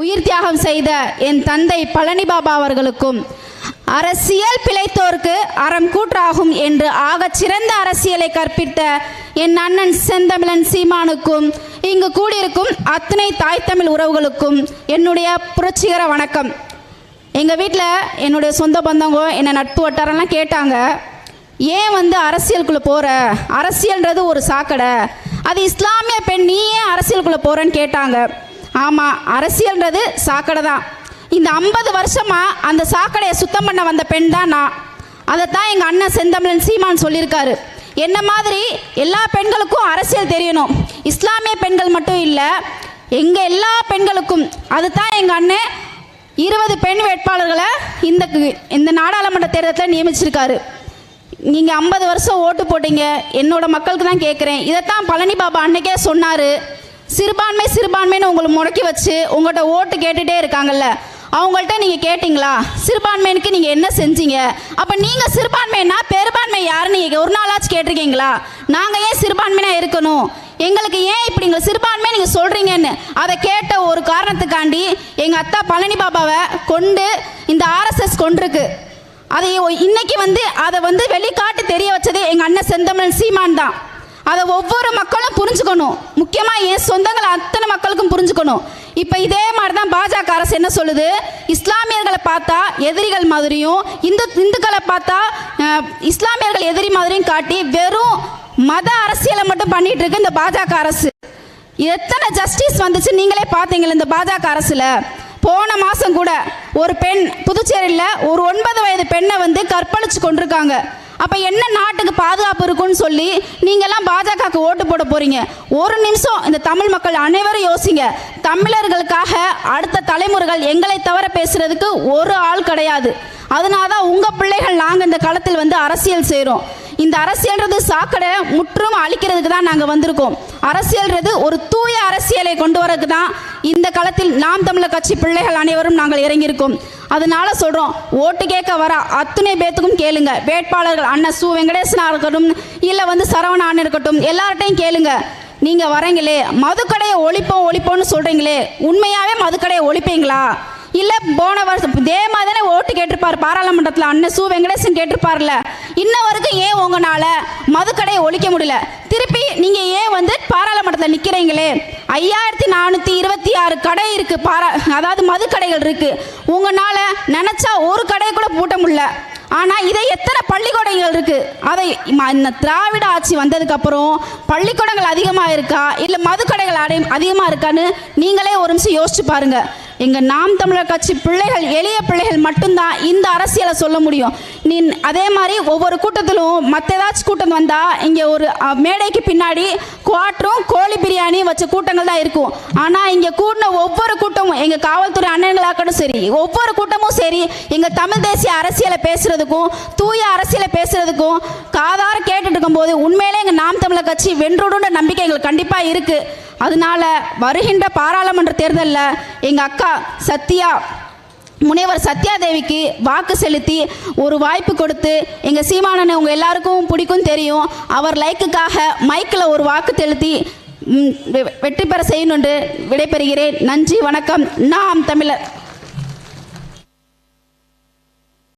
உயிர் தியாகம் செய்த என் தந்தை பழனி பாபா அவர்களுக்கும் அரசியல் பிழைத்தோர்க்கு அறம் கூற்றாகும் என்று ஆகச் சிறந்த அரசியலை கற்பித்த என் அண்ணன் செந்தமிழன் சீமானுக்கும் இங்கு கூடியிருக்கும் அத்தனை தாய் தமிழ் உறவுகளுக்கும் என்னுடைய புரட்சிகர வணக்கம். எங்கள் வீட்டில் என்னுடைய சொந்த பந்தங்க என்னை நட்பு வட்டாரம்லாம் கேட்டாங்க ஏன் வந்து அரசியலுக்குள்ளே போகிற அரசியல்ன்றது ஒரு சாக்கடை. அது இஸ்லாமிய பெண் நீ ஏன் அரசியலுக்குள்ளே போகிறேன்னு கேட்டாங்க. ஆமாம் அரசியல்ன்றது சாக்கடை தான் இந்த ஐம்பது வருஷமாக அந்த சாக்கடையை சுத்தம் பண்ண வந்த பெண் தான் நான். அதைத்தான் எங்கள் அண்ணன் செந்தமிழன் சீமான் சொல்லியிருக்காரு. என்ன மாதிரி எல்லா பெண்களுக்கும் அரசியல் தெரியணும். இஸ்லாமிய பெண்கள் மட்டும் இல்லை எங்கள் எல்லா பெண்களுக்கும். அதுதான் எங்கள் அண்ணன் இருபது பெண் வேட்பாளர்களை இந்த இந்த நாடாளுமன்ற தேர்தலில் நியமிச்சிருக்காரு. நீங்கள் ஐம்பது வருஷம் ஓட்டு போட்டீங்க. என்னோட மக்களுக்கு தான் கேட்குறேன் இதைத்தான் பழனி பாபா அன்னைக்கே சொன்னார். சிறுபான்மை சிறுபான்மைன்னு உங்களை முடக்கி வச்சு உங்கள்கிட்ட ஓட்டு கேட்டுகிட்டே இருக்காங்கல்ல அவங்கள்ட்ட நீங்கள் கேட்டிங்களா? சிறுபான்மையினுக்கு நீங்கள் என்ன செஞ்சீங்க? அப்போ நீங்கள் சிறுபான்மைனா பெரும்பான்மை யாருன்னு நீங்கள் ஒரு நாளாச்சும் கேட்டிருக்கீங்களா? நாங்கள் ஏன் சிறுபான்மையாக இருக்கணும்? எங்களுக்கு ஏன் இப்படி எங்களை சிறுபான்மை நீங்கள் சொல்கிறீங்கன்னு அதை கேட்ட ஒரு காரணத்துக்காண்டி எங்கள் அத்தா பழனி பாபாவை கொண்டு இந்த ஆர்எஸ்எஸ் கொண்டிருக்கு. அதை இன்னைக்கு வந்து அதை வந்து வெளிக்காட்டு தெரிய வச்சது எங்கள் அண்ணன் செந்தமிழன் சீமான் தான். அதை ஒவ்வொரு மக்களும் புரிஞ்சுக்கணும். முக்கியமாக என் சொந்தங்கள் அத்தனை மக்களுக்கும் புரிஞ்சுக்கணும். இப்போ இதே மாதிரி தான் பாஜக அரசு என்ன சொல்லுது? இஸ்லாமியர்களை பார்த்தா எதிரிகள் மாதிரியும் இந்து இந்துக்களை பார்த்தா இஸ்லாமியர்கள் எதிரி மாதிரியும் காட்டி வெறும் மத அரசியலை மட்டும் பண்ணிட்டு இருக்கு இந்த பாஜக அரசு. எத்தனை ஜஸ்டிஸ் வந்துச்சு நீங்களே பார்த்தீங்களே இந்த பாஜக அரசில்? போன மாதம் கூட ஒரு பெண் புதுச்சேரியில் ஒரு ஒன்பது வயது பெண்ணை வந்து கற்பழிச்சு கொண்டிருக்காங்க. அப்போ என்ன நாட்டுக்கு பாதுகாப்பு இருக்குன்னு சொல்லி நீங்கள்லாம் பாஜகவுக்கு ஓட்டு போட போகிறீங்க ஒரு நிமிஷம் இந்த தமிழ் மக்கள் அனைவரும் யோசிங்க. தமிழர்களுக்காக அடுத்த தலைமுறைகள் எங்களை தவிர பேசுறதுக்கு ஒரு ஆள் கிடையாது. அதனால தான் உங்கள் பிள்ளைகள் நாங்கள் இந்த காலத்தில் வந்து அரசியல் செய்கிறோம் இந்த அரசியல்ன்றது சாக்கடை முற்றும் அழிக்கிறதுக்கு தான் நாங்கள் வந்திருக்கோம். அரசியல்ன்றது ஒரு தூய அரசியலை கொண்டு வரதுக்கு தான் இந்த காலத்தில் நாம் தமிழர் கட்சி பிள்ளைகள் அனைவரும் நாங்கள் இறங்கியிருக்கோம். அதனால சொல்கிறோம் ஓட்டு கேட்க வர அத்தனை பேத்துக்கும் கேளுங்க. வேட்பாளர்கள் அண்ணன் சு வெங்கடேசனா இருக்கட்டும் இல்லை வந்து சரவணான் இருக்கட்டும் எல்லார்ட்டையும் கேளுங்க. நீங்கள் வரீங்களே மதுக்கடையை ஒழிப்போம் ஒழிப்போம்னு சொல்கிறீங்களே உண்மையாகவே மதுக்கடையை ஒழிப்பீங்களா? இல்லை போன வருஷம் இதே மாதிரி தானே ஓட்டு கேட்டிருப்பார் பாராளுமன்றத்தில் அண்ணன் சு வெங்கடேசன் கேட்டிருப்பார்ல இன்ன வரைக்கும் ஏன் உங்களால் மதுக்கடையை ஒழிக்க முடியல? திருப்பி நீங்கள் ஏன் வந்து பாராளுமன்றத்தில் நிற்கிறீங்களே ஐயாயிரத்தி நானூற்றி இருபத்தி ஆறு கடை இருக்குது பாரா அதாவது மதுக்கடைகள் இருக்குது உங்களால் நினச்சா ஒரு கடையை கூட பூட்ட முடியல. ஆனால் இதை எத்தனை பள்ளிக்கூடங்கள் இருக்குது அதை ம- இந்த திராவிட ஆட்சி வந்ததுக்கப்புறம் பள்ளிக்கூடங்கள் அதிகமாக இருக்கா? இல்லை மதுக்கடைகள் அடை அதிகமாக இருக்கான்னு நீங்களே ஒரு நிமிஷம் யோசிச்சு பாருங்க. எங்கள் நாம் தமிழர் கட்சி பிள்ளைகள் எளிய பிள்ளைகள் மட்டும்தான் இந்த அரசியலை சொல்ல முடியும். நீ அதே மாதிரி ஒவ்வொரு கூட்டத்திலும் மற்ற ஏதாச்சும் கூட்டம் வந்தால் இங்கே ஒரு மேடைக்கு பின்னாடி குவாட்டரும் கோழி பிரியாணியும் வச்ச கூட்டங்கள் தான் இருக்கும். ஆனால் இங்கே கூட்டின ஒவ்வொரு கூட்டமும் எங்கள் காவல்துறை அண்ணன்களாக்கட்டும் சரி ஒவ்வொரு கூட்டமும் சரி எங்கள் தமிழ் தேசிய அரசியலை பேசுகிறதுக்கும் தூய அரசியலை பேசுகிறதுக்கும் காதார கேட்டுட்டு இருக்கும்போது உண்மையிலே எங்கள் நாம் தமிழர் கட்சி வென்றுடுன்ற நம்பிக்கை எங்களுக்கு கண்டிப்பாக இருக்குது அதனால வருகின்ற பாராளுமன்ற தேர்தலில் எங்கள் அக்கா சத்யா முனைவர் சத்யாதேவிக்கு வாக்கு செலுத்தி ஒரு வாய்ப்பு கொடுத்து எங்கள் சீமானனை உங்கள் எல்லாருக்கும் பிடிக்கும் தெரியும். அவர் லைக்குக்காக மைக்கில் ஒரு வாக்கு செலுத்தி வெ- வெற்றி பெற செய்யணுண்டு விடைபெறுகிறேன். நன்றி வணக்கம். நாம் தமிழர்